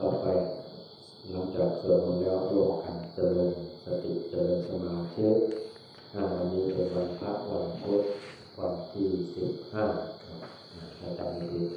ต่อไปหลังจากสวดมนต์แล้วร่วมกันเจริญสติเจริญสมาธิวันนี้เป็นวันพระวันพุธวันที่สิบห้าถ้าจำไม่ผิด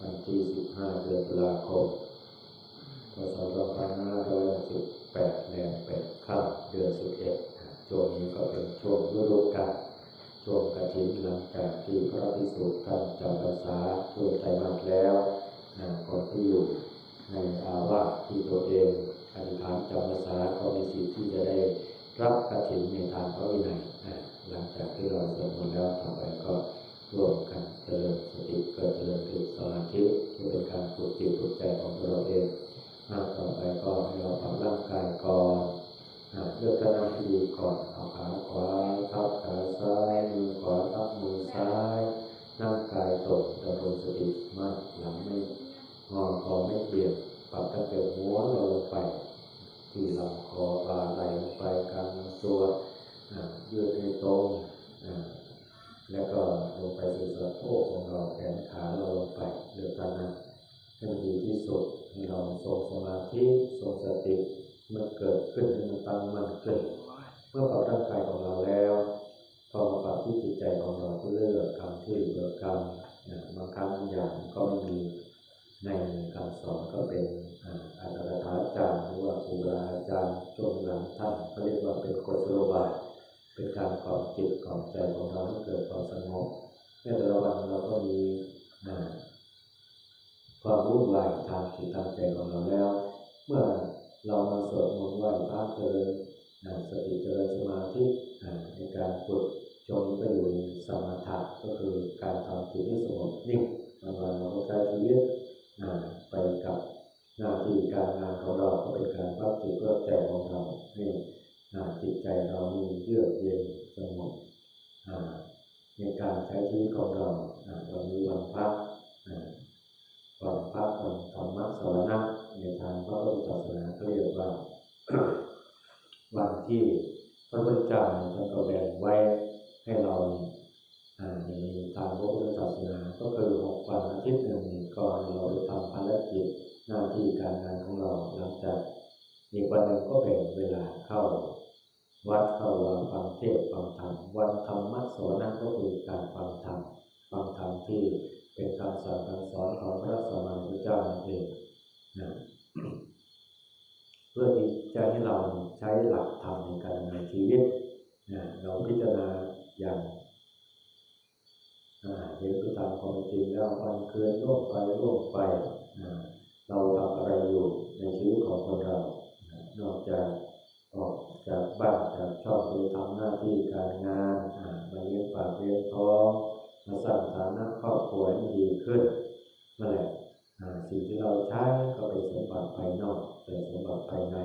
วันที่สิบห้าเดือนตุลาคมพศสองพันห้าร้อยสิบแปดแรมแปดข้ามเดือนสิบเอ็ดช่วงนี้ก็เป็นช่วงฤดูกาลช่วงกระถิ่นหลังจากที่พระพิสุทธิ์ท่านจำพรรษาช่วงไตรมาสแล้วคนที่อยู่ ในอาวาสที่ตัวเองอธิษฐานจำพรรษาก็มีสิทธิ์ที่จะได้รับกระถิ่นในทางพระวินัยหลังจากที่เราสวดมนต์แล้วต่อไปก็ร่วมกันเจริญสติก็เจริญคือสมาธิที่เป็นการฝึกจิตฝึกใจของตัวเราเองต่อไปก็ให้เราทำร่างกายก่อนเลือกท่านั่งที่ดีก่อนเอาขาขวาทับขาซ้ายมือขวาทับมือซ้ายนั่งกายตกดำรงสติมากหลังไม่ งอคอไม่เอียงปรับตั้งแต่หัวเราลงไป ที่ลำคอบ่าไหลลงไปกลางตัวยืดให้ตรงแล้วก็ลงไปสู่สะโพกของเราแขนขาเราลงไปเลือกท่านั่งให้ดีที่สุดให้เราทรงสมาธิทรงสติมันเกิดขึ้นให้มันตั้งมันขึ้นเมื่อปรับร่างกายของเราแล้วพอมาปรับที่จิตใจของเราก็เลือกคำที่เลือกคำบางครั้งบางอย่างก็ไม่มี ในคำสอนก็เป็นอาจารย์ถาจารย์หรือว่าครูบาอาจารย์ช่วงหลังท่านเขาเรียกว่าเป็นกฎสโลบายเป็นการกล่อมจิตกล่อมใจของเราให้เกิดความสงบในแต่ละวันเราก็มีความวุ่นวายทางจิตทางใจของเราแล้ว เมื่อเรามาสวดมนต์ไหว้พระเจริญสติเจริญสมาธิในการฝึกจงก็อยู่ในสมาธิก็คือการทำจิตให้สงบนิ่งบางวันเราก็ใช้ชีวิต ไปกับหน้าที่การงานของเราก็เป็นการพักจิตเพื่อใจของเราให้จิตใจเรามีเยือกเย็นสงบในการใช้ชีวิตของเราวันนี้วันพระวันพระวันธรรมะสวรรค์ในทางพระพุทธศาสนาเขาเรียกว่าวันที่พระพุทธเจ้าท่านก็แบ่งไว้ให้เรา ในทางพระพุทธศาสนาก็คือหกวันอาทิตย์หนึ่งก็เราไปทำภารกิจหน้าที่การงานของเราหลังจากอีกวันหนึ่งก็แบ่งเวลาเข้า วัดเข้าวาฟังเทศฟังธรรมวันธรรมะสอนนั้นก็คือการฟังธรรมฟังธรรมที่เป็นคำสั่งคำสอนของพระสัมมาสัมพุทธเจ้านั่นเองนะเพื่อที่จะให้เราใช้หลักธรรมในการดำเนินชีวิตนะเราพิจารณาอย่าง เห็นไปตามความจริงแล้ววันเคืนล่วงไปล่วงไปเราทำอะไรอยู่ในชีวิตของคนเรา นอกจากออกจากบ้านจากชอบไปทำหน้าที่การงานมาเลี้ยงปากเลี้ยงท้องมาสร้างฐานะครอบครัวให้ดีขึ้นนั่นแหละสิ่งที่เราใช้ก็เป็นสมบัติภายนอกเป็นสมบัติภายใน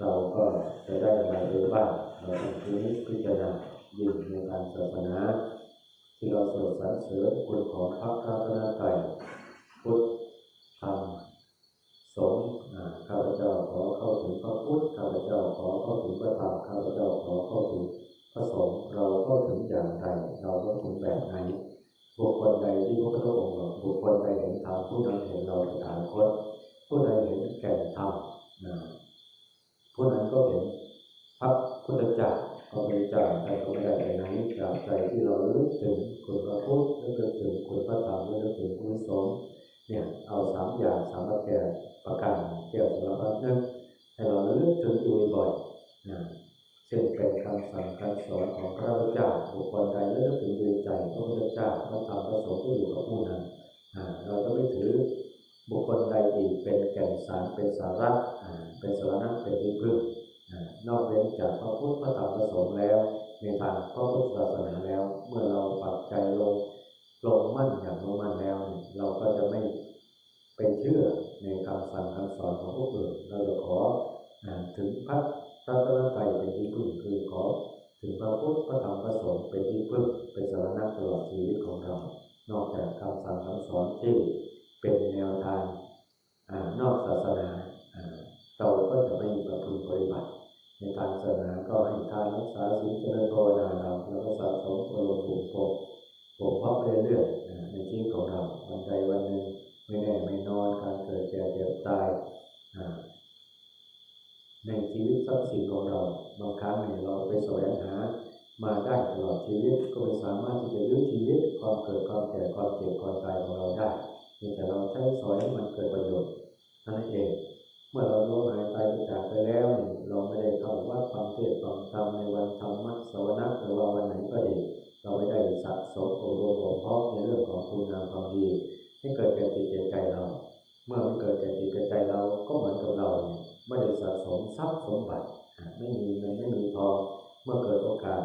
เราก็จะได้อะไรไปบ้างเราต้องพิจพิจารณายิ่งในการศาสนา ที่เราสวดสรรเสริญคุณของพระพระนาไตรพุทธธรรมสงฆ์ข้าพเจ้าขอเข้าถึงพระพุทธข้าพเจ้าขอเข้าถึงพระธรรมข้าพเจ้าขอเข้าถึงพระสงฆ์เราเข้าถึงอย่างไรเราเข้าถึงแบบไหนบุคคลใดที่พระพุทธองค์บุคคลใดเห็นธรรมผู้นั้นเห็นเราสถานคตผู้ใดเห็นแก่นธรรมผู้นั้นก็เห็นพระพุทธเจ้า พระพุทธเจ้าแต่ก็ไม่ได้ไปไหนจากใจที่เราลึกถึงคุณพระพุทธลึกถึงคุณพระธรรมลึกถึงคุณสงฆ์เนี่ยเอาสามอย่างสามประกประการเกี่ยวกับพระนึกให้เราลึกถึงอยู่บ่อยนะเช่นเป็นคำสั่งคำสอนของพระพุทธเจ้าบุคคลใดเลือกถึงดวใจพระพุทธเจ้าพระธรรมพระสงฆ์ที่อยู่กับผู้นั้นเราจะไม่ถือบุคคลใดอีกเป็นแก่นสารเป็นสาระเป็นสาระเป็นที่พึ่ง นอกเว้นจากพระพุทธพระธรรมพระสงฆ์แล้ว ในทางพระพุทธศาสนาแล้ว เมื่อเราปรับใจลงลงมั่นอย่างลงมั่นแล้ว เราก็จะไม่เป็นเชื่อในคำสั่งคำสอนของผู้อื่นเราจะขอถึงพระพระตนตรยเป็นที่พึ่งคือขอถึงพระพุทธพระธรรมพระสงฆ์เป็นที่พึ่งเป็นสาระตลอดชีวิตของเรา นอกจากคำสั่งคำสอนที่เป็นแนวทางนอกศาสนาเราก็จะไม่ประพฤติปฏิบัติ ในทางศาสนาก็ให้ทานรักษาศีลเจริญภาวนาเราแล้วก็สะสมอารมณ์ผูกพกผูกพับไปเรื่อยๆในชีวิตของเราวันใดวันหนึ่งไม่แน่ไม่นอนการเกิดแก่เจ็บตายในชีวิตทรัพย์สินของเราบางครั้งเนี่ยเราไปแสวงหามาได้ตลอดชีวิตก็ไม่สามารถที่จะยื้อชีวิตความเกิดความแก่ความเจ็บความตายของเราได้เพียงแต่เราใช้สอยให้มันเกิดประโยชน์นั่นเอง เมื่อเราล้มหายตายไปจากไปแล้วเนี่ยเราไม่ได้เข้าวัดฟังเทศน์ฟังธรรมในวันธรรมะสวนาหรือว่าวันไหนก็ดีเราไม่ได้สะสมอบรมบ่มเพาะในเรื่องของคุณงามความดีให้เกิดแก่จิตแก่ใจเรา เมื่อมันเกิดแก่จิตแก่ใจเราก็เหมือนกับเราเนี่ยไม่ได้สะสมทรัพย์สมบัติไม่มีเงินไม่มีทองเมื่อเกิดโอกาส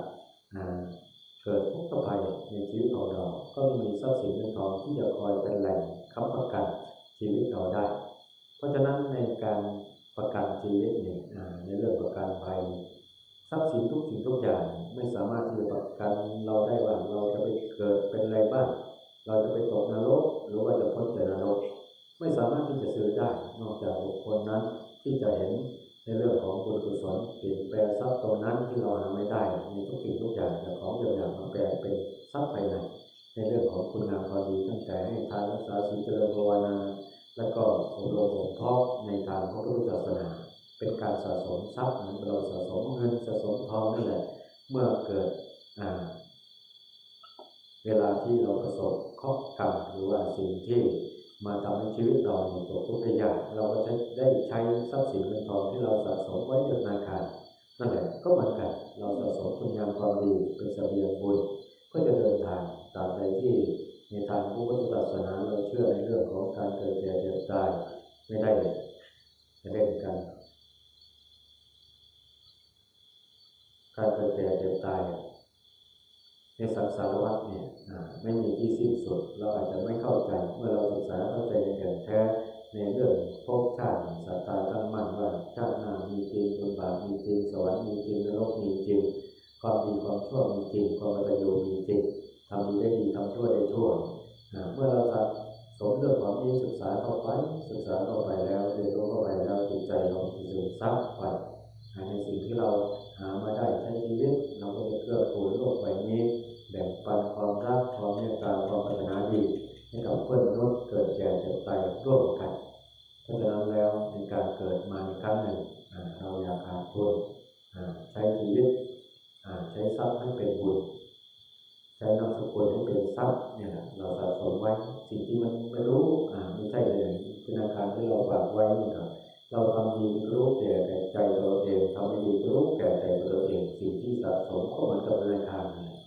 เกิดทุกข์ภัยในชีวิตของเรา ก็ไม่มีทรัพย์สินเงินทองที่จะคอยเป็นแหล่งค้ำประกันชีวิตเราได้ เพราะฉะนั้นในการประกันชีวิตเนี่ยในเรื่องประกันภัยทรัพย์สินทุกสิ่งทุกอย่างไม่สามารถที่จะประกันเราได้ว่าเราจะไปเกิดเป็นอะไรบ้างเราจะไปตกนรกหรือว่าจะพ้นจากนรกไม่สามารถที่จะซื้อได้นอกจากบุคคลนั้นที่จะเห็นในเรื่องของบุญกุศลเปลี่ยนแปลงทรัพย์ตรงนั้นที่เราหาไม่ได้ในทุกสิ่งทุกอย่างแต่ของอย่างอย่างมาแปลงเป็นทรัพย์ภายในในเรื่องของคุณงามความดีตั้งแต่ให้ทานรักษาศีลเจริญภาวนา และก็อบรมบ่มเพาะในทางพระพุทธศาสนา เป็นการสะสมทรัพย์เหมือนเราสะสมเงินสะสมทองนี่แหละ เมื่อเกิดเวลาที่เราประสบข้อกรรมหรือว่าสิ่งที่มาทำให้ชีวิตเราเนี่ยตกทุกข์ได้ยากเราก็จะได้ใช้ทรัพย์สินเงินทองที่เราสะสมไว้ในนาคารนั่นแหละก็เหมือนกันเราสะสมคุณงามความดีเป็นเสบียงบุญก็จะเดินทางตามใดที่ ในทางพระพุทธศาสนาเราเชื่อในเรื่องของการเกิดแก่เจ็บตายไม่ได้เลยจะเล่นกัน การเกิดแก่เจ็บตายในสังสารวัฏเนี่ยไม่มีที่สิ้นสุด เราอาจจะไม่เข้าใจเมื่อเราศึกษาเข้าใจในแก่นแท้ในเรื่องภพชาติสาตาตั้งมั่นว่าชาติหน้ามีจริงบุญบาปมีจริงสวรรค์มีจริงนรกมีจริงความดีความชั่วมีจริงความกตัญญูมีจริง ทำดีได้ดีทำชั่วได้ชั่วเมื่อเราสะสมเรื่องของนี้ศึกษาเข้าไปศึกษาเข้าไปแล้วเรียนรู้เข้าไปแล้วจิตใจเราจะซึมซับไป ที่เราฝากไว้นี่ครับเราทำดีก็รู้แก่แต่ใจเราเองทำไม่ดีก็รู้แก่ใจเราเองสิ่งที่สะสมก็เหมือนกับธนาคารนั่นแหละ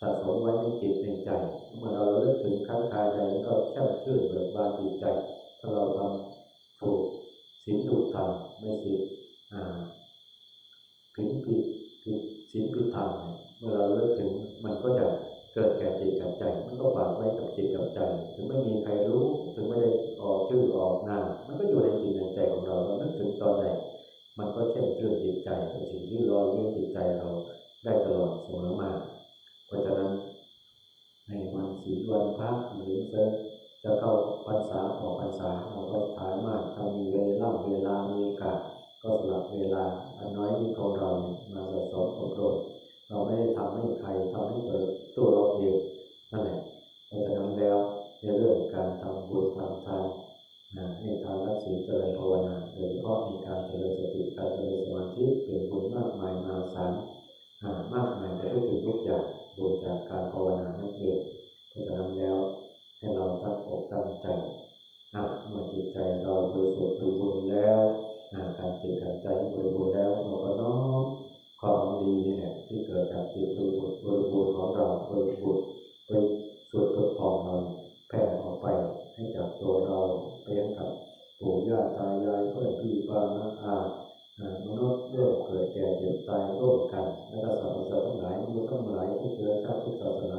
สะสมไว้ในจิตในใจ เมื่อเราเลิกถึงครั้งคาใจแล้วก็แช่มชื่นเบิกบานจิตใจ ถ้าเราทำถูกศีลถูกธรรมไม่ศีลอ่าผิดผิดผิดศีลผิดธรรมเนี่ยเมื่อเราเลิกถึงมันก็จะ เกิดแก่จิตกับใจมันก็ฝากไว้กับจิตกับใจ ถึงไม่มีใครรู้ ถึงไม่ได้ออกชื่อออกนามมันก็อยู่ในจิตในใจของเราเรานึกถึงตอนไหนมันก็แช่มชื่นจิตใจเป็นสิ่งที่รอเลี้ยงจิตใจเราได้ตลอดเสมอมาเพราะฉะนั้น ในวันศีลวันพระหรือจะเข้าพรรษาออกพรรษาเราก็ถามมากถ้ามีเวลาเวลามีโอกาสก็สลับเวลาอันน้อยที่ของเราเนี่ยมาสะสมอบรมเราไม่ได้ทำให้ใครทำให้เกิด ภาวนานั่นเองเพราะฉะนั้นแล้วให้เราตั้งอกตั้งใจอะเมื่อจิตใจเราบริสุทธิ์บริบูรณ์แล้วอ่าการจิตการใจบริบูรณ์แล้วเราก็น้อมความดีเนี่ยที่เกิดจากจิตบริบูรณ์บริบูรณ์ของเราบริบูรณ์ไปสุดตัวของเราแผ่ออกไปให้จากตัวเราไปยังกับปู่ย่าตายายเพื่อนพี่ป้าน้าอา อ่ามนุษย์เริ่มเกิดแก่เจ็บตายร่วมกัน และก็สรรพสัตว์ทั้งหลายมนุษย์ทั้งหลายทุกเชื้อชาติทุกศาสนา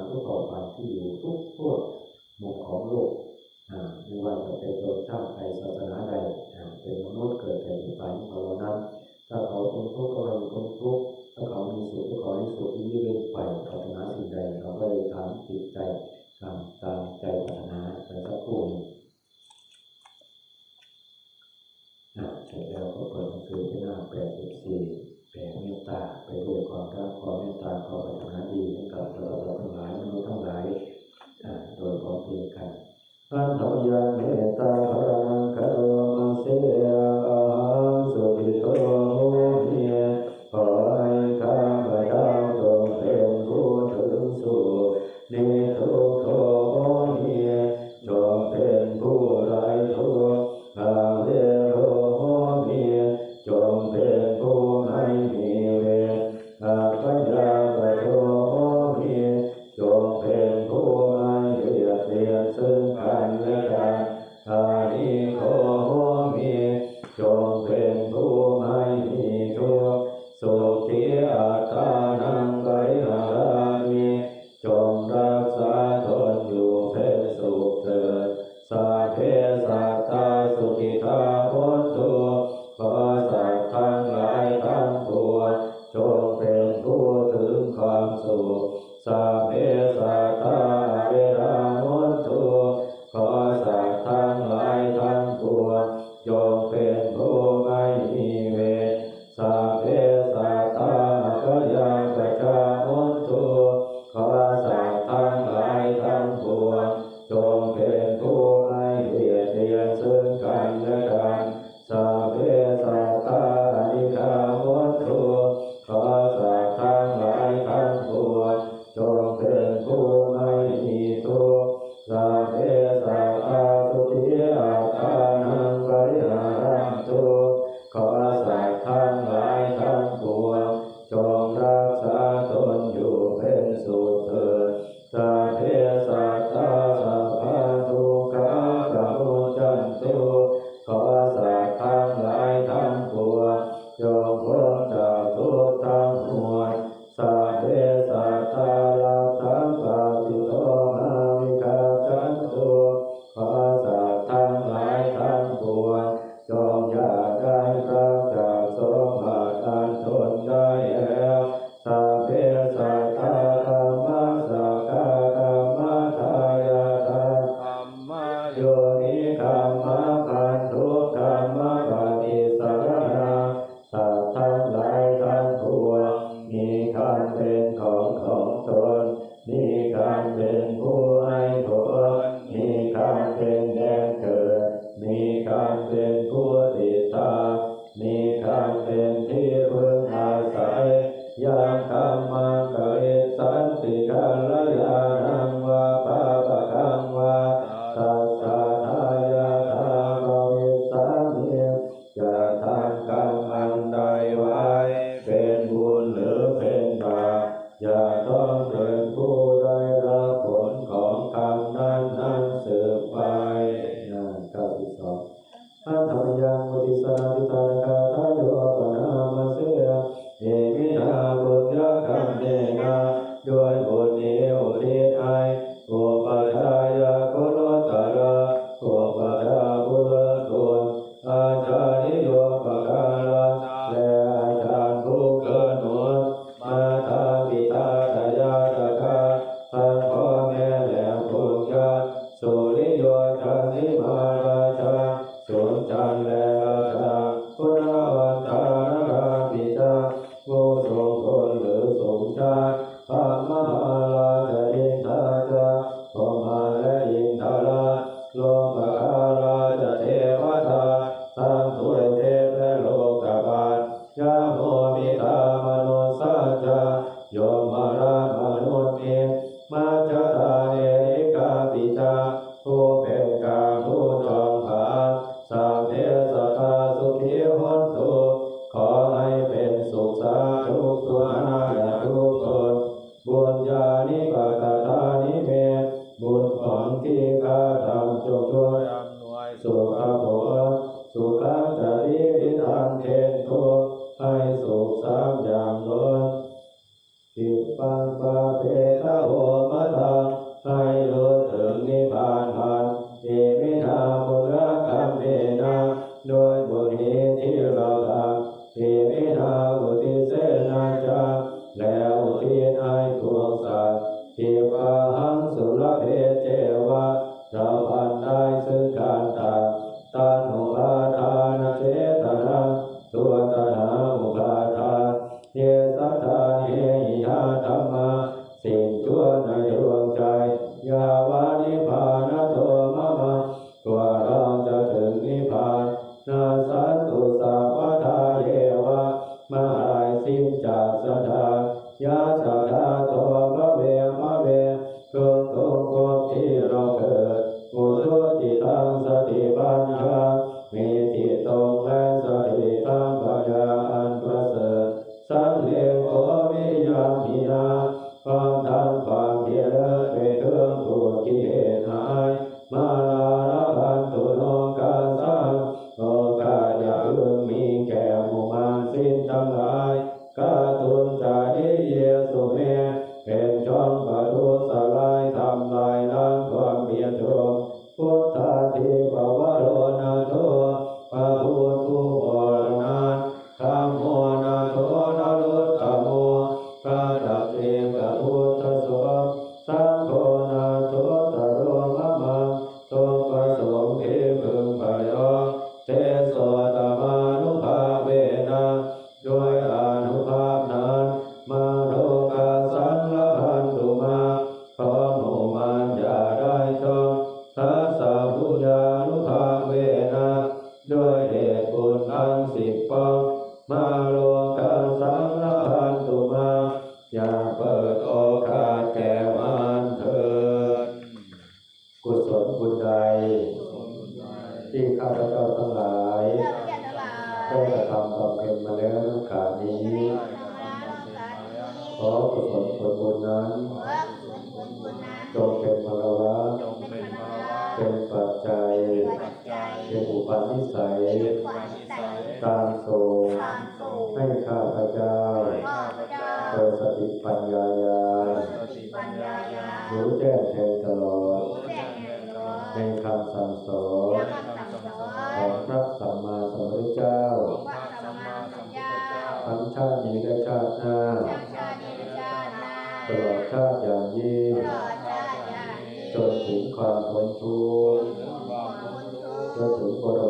ทุกเผ่าพันที่อยู่ทุกทั่วมุมของโลกไม่ว่าจะเป็นชนชาติใดศาสนาใดเป็นมนุษย์เกิดแก่เจ็บตายของเรานั้น ถ้าเขาพ้นทุกข์ก็ให้พ้นทุกข์ถ้าเขามีสุขก็ขอให้สุขยิ่งขึ้นไปปรารถนาสิ่งใดเราก็เลยถามจิตใจตามตามใจปรารถนาไปสักครู่หนึ่ง อะเสร็จแล้วก็เปิดหนังสือที่หน้าแปดสิบสี่แผ่เมตตาไปด้วยความ รับความเมตตาความปรารถนาดีให้กับเราทั้งหลายมนุษย์ทั้งหลาย มีม just ายกาตุจั ขอกุศลผลบุญนั้นจงเป็นพลวัตเป็นปัจจัยเป็นอุปนิสัย ตามโสให้ข้าพเจ้าเปิดสติปัญญาญารู้แจ้งแทงตลอดในคำสั่งสอน ตลอดชาติอย่างยิ่งจนถึงความพ้นทุกข์จนถึงบร